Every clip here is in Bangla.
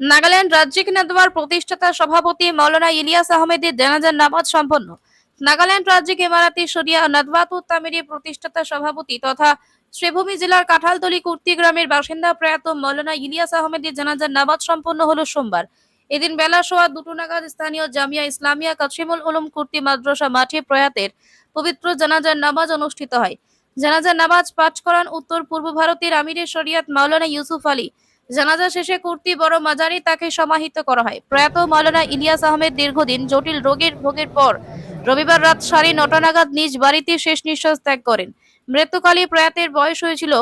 নাগাল্যান্ড রাজ্যিক নেতবার প্রতিষ্ঠাতা সভাপতি মৌলানা ইলিয়াস আহমেদের জানাজার নামাজ সম্পন্ন। নাগাল্যান্ড রাজ্যিক ইমারাতি শরিয়া নদওয়াতুত তামিরি প্রতিষ্ঠাতা সভাপতি তথা শ্রীভূমি জেলার কাঁঠালতলি কুর্তি গ্রামের বাসিন্দা প্রয়াত মৌলানা ইলিয়াস আহমেদের জানাজার নামাজ সম্পন্ন হলো সোমবার। এদিন বেলা সোয়া দুটো নাগাদ স্থানীয় জামিয়া ইসলামিয়া কাছিমুল উলুম কুর্তি মাদ্রাসা মাঠে প্রয়াতের পবিত্র জানাজার নামাজ অনুষ্ঠিত হয়। জানাজার নামাজ পাঠ করান উত্তর পূর্ব ভারতের আমিরের শরিয়াত মাওলানা ইউসুফ আলী। জানাজা শেষে কুর্তি বড় মাজারি তাকে সমাহিত করা হয়। প্রয়াত মাওলানা ইলিয়াস আহমেদ দীর্ঘদিন জটিল রোগের ভোগের পর রবিবার রাত সাড়ে নটা নাগাদ নিজ বাড়িতে শেষ নিঃশ্বাস ত্যাগ করেন। মৃত্যুকালে প্রয়াতের বয়স হয়েছিল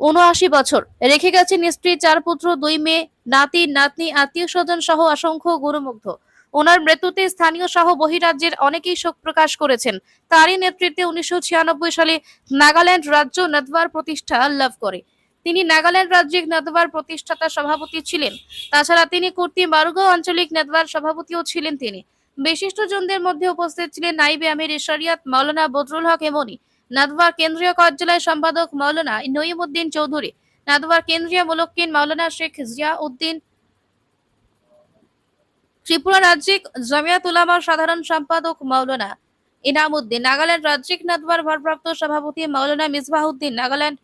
উনআশি বছর। রেখে গেছেন স্ত্রী, চার পুত্র, দুই মেয়ে, নাতি, নাতনি আত্মীয় স্বজন সহ অসংখ্য গুরুমুগ্ধ। ওনার মৃত্যুতে স্থানীয় সহ বহিরাজ্যের অনেকেই শোক প্রকাশ করেছেন। তারই নেতৃত্বে উনিশশো ছিয়ানব্বই সালে নাগাল্যান্ড রাজ্য নদওয়ার প্রতিষ্ঠা লাভ করে। তিনি নাগাল্যান্ড রাজ্যিক নেতবার প্রতিষ্ঠাতা সভাপতি ছিলেন। তাছাড়া তিনি কুর্তি মারুগাঁও আঞ্চলিক নেতবার সভাপতিও ছিলেন তিনি। বিশিষ্টজনদের মধ্যে উপস্থিত ছিলেন নাইবে আমির শরিয়াত মাওলানা বদরুল হক এমনি নাদওয়ার কেন্দ্রীয় কার্যালয় সম্পাদক মাওলানা নঈমুদ্দিন চৌধুরী নাদওয়ার কেন্দ্রীয় মুলক্কিন মাওলানা শেখ জিয়া উদ্দিন ত্রিপুরা রাজ্যিক জামিয়াত উলামার সাধারণ সম্পাদক মাওলানা ইনামউদ্দিন নাগাল্যান্ড রাজ্যিক নাদওয়ার ভারপ্রাপ্ত সভাপতি মাওলানা মিসবাহউদ্দিন নাগাল্যান্ড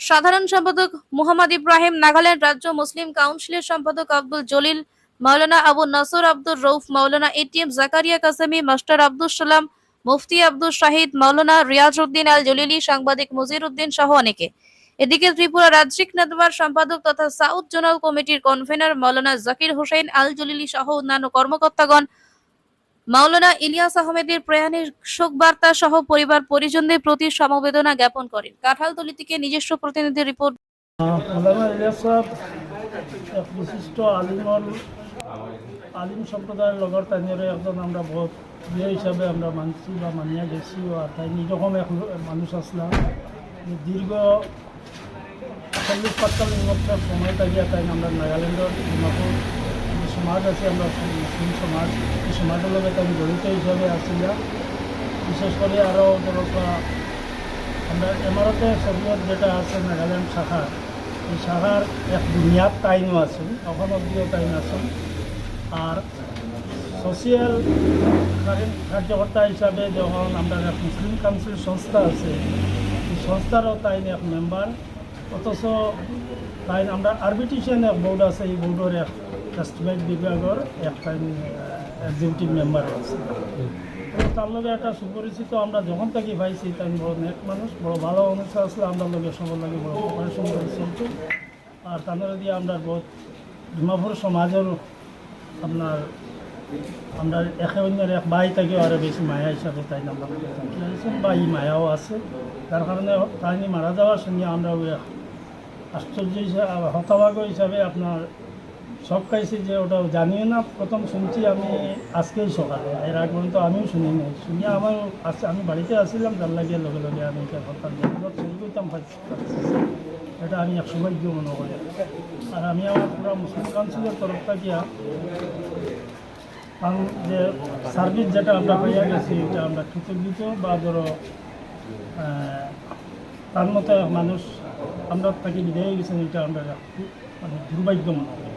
সাধারণ সম্পাদক মোহাম্মদ ইব্রাহিম নাগাল্যান্ড রাজ্য মুসলিম কাউন্সিলের সম্পাদক আব্দুল জলিল, মাওলানা আবু নসর আব্দুর রৌফ মাওলানা এটিএম জাকারিয়া কাসেমি, মাস্টার আব্দুল সালাম, মুফতি আব্দুল শাহিদ, মাওলানা রিয়াজ উদ্দিন আল জলিলি সাংবাদিক মুজির উদ্দিন সহ অনেকে। এদিকে ত্রিপুরা রাজ্যিক নেতবার সম্পাদক তথা সাউথ জোনাল কমিটির কনভেনর মাওলানা জাকির হোসেন আল জলিলি সহ অন্যান্য কর্মকর্তাগণ মাওলানা ইলিয়াস আহমেদের প্রয়াণের শোক বার্তা সহ পরিবার পরিজনদের প্রতি সমবেদনা জ্ঞাপন করেন। কাঁঠালতলি থেকে নিজস্ব প্রতিনিধি রিপোর্ট। বিশিষ্ট আলিমর আলিম সম্প্রদায়ের লগর তাইনরে একজন আমরা বহুত প্রিয় হিসাবে আমরা মানছি বা মানিয়া গেছি আর তাই নিজরকম এক মানুষ আসলাম দীর্ঘ চল্লিশ পাঁচচল্লিশ বছর সময় তাই আমরা নাগাল্যান্ডের ডিমাপুর সমাজ আছে, আমরা মুসলিম সমাজ এই সমাজের লগে তাই জড়িত হিসাবে আসছিলাম বিশেষ করে আরও ধরো আমরা এমারতে শরীয়ত যেটা আছে, নাগাল্যান্ড শাখা, এই শাখার এক বুনিয়াদ টাইমও আছে এখন অব্দিও টাইম আছে। আর সোশিয়াল কার্যকর্তা হিসাবে যখন আমরা এক মুসলিম কাউন্সিল সংস্থা আছে, এই সংস্থারও তাই এক মেম্বার অথচ তাই আমরা আরবিটিশিয়ান এক বোর্ড আছে, এই বোর্ডের এক এস্টিমেট বিভাগের এক টাইম এক্সিকিউটিভ মেম্বার আছে। তার লগে একটা সুপরিচিত আমরা যখন থাকি পাইছি তাই বড় নেট মানুষ, বড় ভালো মানুষ আসলে আমরা লগে সবার লাগে বড় অপারেশন করে চলতো আর তাদের দিয়ে আমরা বহুত ডিমাপুর সমাজের আপনার, আমরা একে অন্যের এক ভাই থাকে আরও বেশি মায়া হিসাবে তাই আমরা বা এই মায়াও আছে। তার কারণে তাই মারা যাওয়ার সঙ্গে আমরা আশ্চর্য হিসাবে হতাভাগ্য হিসাবে আপনার সব খাইছি যে ওটা জানিও না, প্রথম শুনছি আমি আজকেই সকালে। এর আগ পর্যন্ত আমিও শুনি নাই। শুনিয়া আমার আস- আমি বাড়িতে আসছিলাম, তার লাগিয়ে লগে লগে আমি হঠাৎ এটা আমি এক সময় গিয়ে মনে করি। আর আমি আমার পুরো মুসলিম কাউন্সিলের তরফ থাকিয়া আমি যে সার্ভিস যেটা আমরা পাইয়া গেছি, এটা আমরা কৃতজ্ঞত বা ধরো তার মতো মানুষ আমরা থাকি বিদায় গেছেন এটা আমরা মানে দুর্ভাগ্য মনে করি